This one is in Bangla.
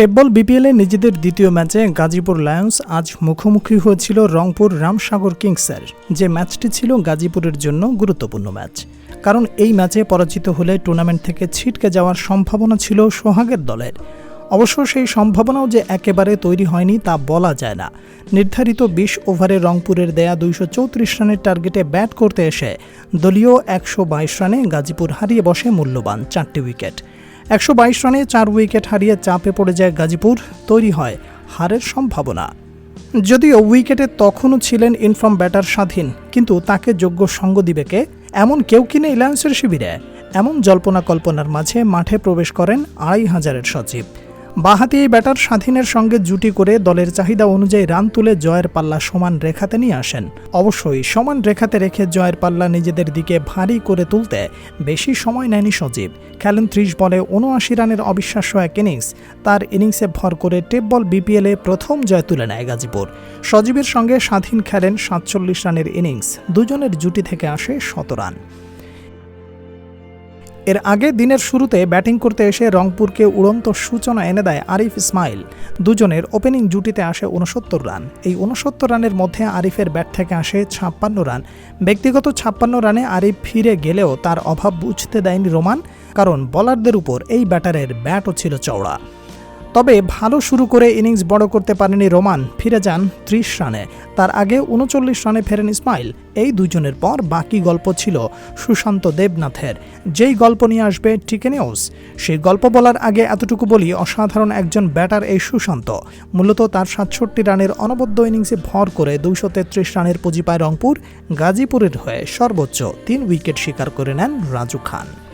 টেব্বল বিপিএলে নিজেদের দ্বিতীয় ম্যাচে গাজীপুর লায়ন্স আজ মুখোমুখি হয়েছিল রংপুর রামসাগর কিংসের। যে ম্যাচটি ছিল গাজীপুরের জন্য গুরুত্বপূর্ণ ম্যাচ। কারণ এই ম্যাচে পরাজিত হলে টুর্নামেন্ট থেকে ছিটকে যাওয়ার সম্ভাবনা ছিল সোহাগের দলের। অবশ্য সেই সম্ভাবনাও যে একেবারে তৈরি হয়নি তা বলা যায় না। নির্ধারিত বিশ ওভারে রংপুরের দেয়া দুইশো চৌত্রিশ রানের টার্গেটে ব্যাট করতে এসে দলীয় একশো বাইশ রানে গাজীপুর হারিয়ে বসে মূল্যবান চারটি উইকেট। একশো বাইশ রানে চার উইকেট হারিয়ে চাপে পড়ে যায় গাজীপুর, তৈরি হয় হারের সম্ভাবনা। যদিও উইকেটে তখনও ছিলেন ইনফর্ম ব্যাটার স্বাধীন, কিন্তু তাকে যোগ্য সঙ্গ দিবে কে? এমন কেউ কিনে ইলায়েন্সের শিবিরে? এমন জল্পনা কল্পনার মাঝে মাঠে প্রবেশ করেন আড়াই হাজারের সচিব। বাহাতি এই ব্যাটার স্বাধীনের সঙ্গে জুটি করে দলের চাহিদা অনুযায়ী রান তুলে জয়ের পাল্লা সমান রেখাতে নিয়ে আসেন। অবশ্যই সমান রেখাতে রেখে জয়ের পাল্লা নিজেদের দিকে ভারী করে তুলতে বেশি সময় নেয়নি সজীব। খেলেন ত্রিশ বলে উনআশি রানের অবিশ্বাস্য এক ইনিংস। তার ইনিংসে ভর করে টেপ বল বিপিএলে প্রথম জয় তুলে নেয় গাজীপুর। সজীবের সঙ্গে স্বাধীন খেলেন সাতচল্লিশ রানের ইনিংস। দুজনের জুটি থেকে আসে শত রান। এর আগে দিনের শুরুতে ব্যাটিং করতে এসে রংপুরকে উড়ন্ত সূচনা এনে দেয় আরিফ ইসমাইল। দুজনের ওপেনিং জুটিতে আসে উনসত্তর রান। এই উনসত্তর রানের মধ্যে আরিফের ব্যাট থেকে আসে ছাপ্পান্ন রান। ব্যক্তিগত ছাপ্পান্ন রানে আরিফ ফিরে গেলেও তার অভাব বুঝতে দেয়নি রোমান, কারণ বলারদের উপর এই ব্যাটারের ব্যাটও ছিল চওড়া। তবে ভালো শুরু করে ইনিংস বড় করতে পারেনি রোমান। ফিরে যান ত্রিশ রানে। তার আগে উনচল্লিশ রানে ফেরেন ইসমাইল। এই দুজনের পর বাকি গল্প ছিল সুশান্ত দেবনাথের। যেই গল্প নিয়ে আসবে টিকে নিউজ। সেই গল্প বলার আগে এতটুকু বলি, অসাধারণ একজন ব্যাটার এই সুশান্ত। মূলত তার সাতষট্টি রানের অনবদ্য ইনিংসে ভর করে দুইশো তেত্রিশ রানের পুঁজি পায় রংপুর, গাজীপুরের হয়ে সর্বোচ্চ তিন উইকেট শিকার করে নেন রাজু খান।